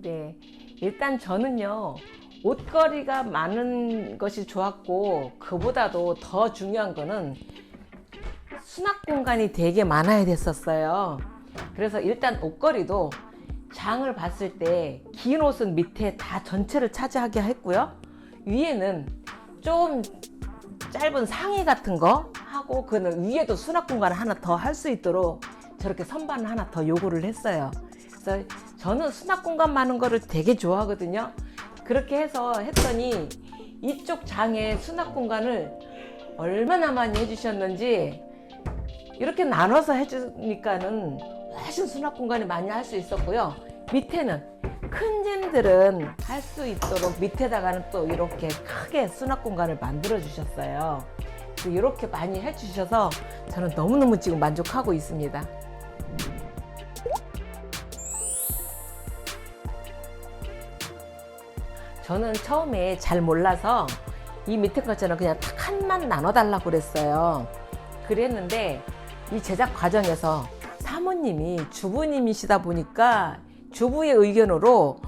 네. 일단 저는요, 옷걸이가 많은 것이 좋았고, 그보다도 더 중요한 거는 수납 공간이 되게 많아야 됐었어요. 그래서 일단 옷걸이도 장을 봤을 때 긴 옷은 밑에 다 전체를 차지하게 했고요. 위에는 좀 짧은 상의 같은 거 하고 그는 위에도 수납 공간을 하나 더 할 수 있도록 저렇게 선반을 하나 더 요구를 했어요. 그래서 저는 수납 공간 많은 거를 되게 좋아하거든요. 그렇게 해서 했더니 이쪽 장에 수납 공간을 얼마나 많이 해주셨는지 이렇게 나눠서 해주니까는 훨씬 수납 공간이 많이 할 수 있었고요. 밑에는 큰 짐들은 할 수 있도록 밑에다가는 또 이렇게 크게 수납 공간을 만들어 주셨어요. 이렇게 많이 해주셔서 저는 너무너무 지금 만족하고 있습니다. 저는 처음에 잘 몰라서 이 밑에 것처럼 그냥 딱 칸만 나눠달라고 그랬어요. 그랬는데 이 제작 과정에서 사모님이 주부님이시다 보니까 주부의 의견으로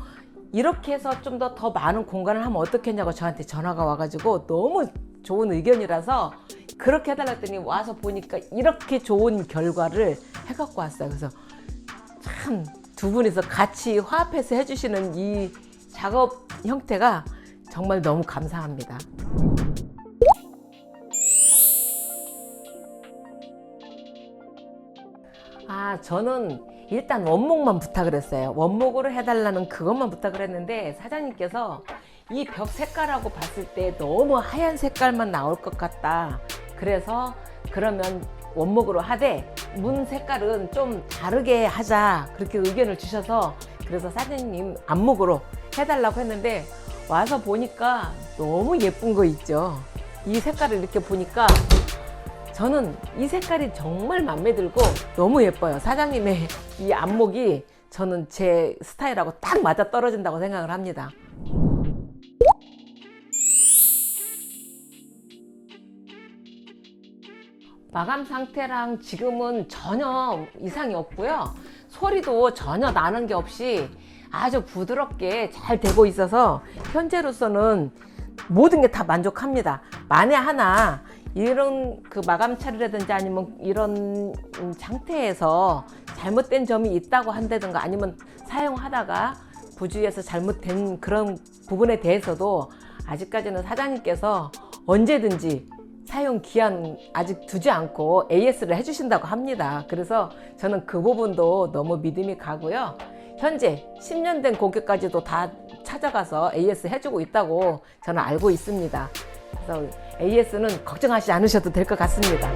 이렇게 해서 좀더더 많은 공간을 하면 어떻겠냐고 저한테 전화가 와가지고 너무 좋은 의견이라서 그렇게 해달라 했더니 와서 보니까 이렇게 좋은 결과를 해갖고 왔어요. 그래서 참 두 분이서 같이 화합해서 해주시는 이 작업 형태가 정말 너무 감사합니다. 아, 저는 일단 원목만 부탁을 했어요. 원목으로 해달라는 그것만 부탁을 했는데 사장님께서 이 벽 색깔하고 봤을 때 너무 하얀 색깔만 나올 것 같다. 그래서 그러면 원목으로 하되 문 색깔은 좀 다르게 하자. 그렇게 의견을 주셔서 그래서 사장님 안목으로 해달라고 했는데 와서 보니까 너무 예쁜 거 있죠. 이 색깔을 이렇게 보니까 저는 이 색깔이 정말 마음에 들고 너무 예뻐요. 사장님의 이 안목이 저는 제 스타일하고 딱 맞아 떨어진다고 생각을 합니다. 마감 상태랑 지금은 전혀 이상이 없고요. 소리도 전혀 나는 게 없이 아주 부드럽게 잘 되고 있어서 현재로서는 모든 게 다 만족합니다. 만에 하나 이런 그 마감 처리라든지 아니면 이런 음, 상태에서 잘못된 점이 있다고 한다든가 아니면 사용하다가 부주의해서 잘못된 그런 부분에 대해서도 아직까지는 사장님께서 언제든지 사용 기한 아직 두지 않고 AS를 해주신다고 합니다. 그래서 저는 그 부분도 너무 믿음이 가고요. 현재 10년 된 고객까지도 다 찾아가서 AS 해주고 있다고 저는 알고 있습니다. 그래서 AS는 걱정하지 않으셔도 될 것 같습니다.